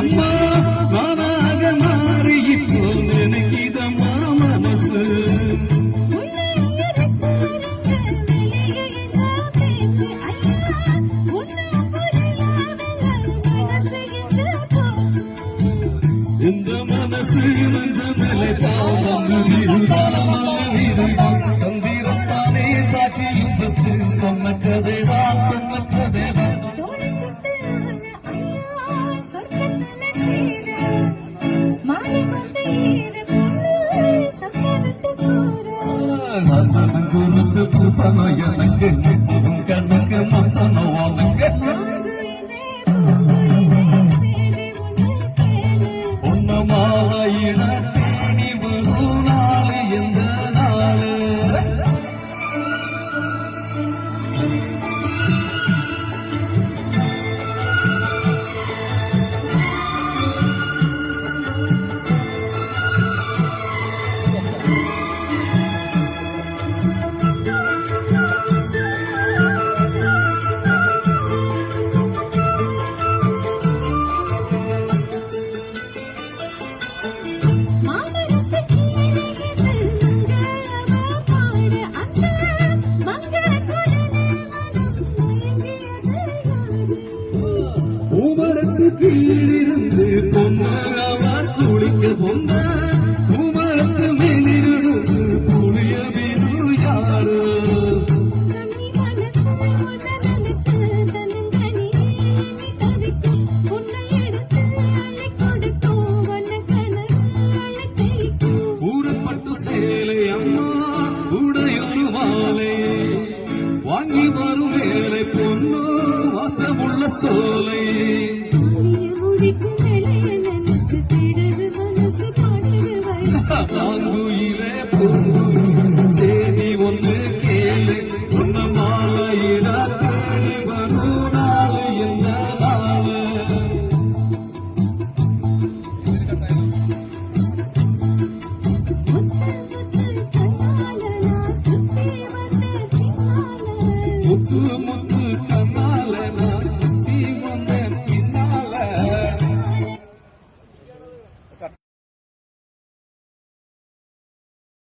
கொலுசு எம்மா மாறி இப்போ நினைக்கிதம்மா மனசு. இந்த மனசு நெஞ்ச நிலை நந்தனம் குறிச்சு பூசணும் எனக்கு உன் கண்ணுக்கு மொத்தணும் உனக்கு உமரத்து கீழிருந்து பொன்னரவா துளிக்க பொன்ன உமரத்து மேலிருந்து புளிய வீடு யாரு ஊரப்பட்டு சேலை அம்மா உடையொரு மாலை வாங்கி வரும் சோலை. தாங்குயிலே பூங்குயிலே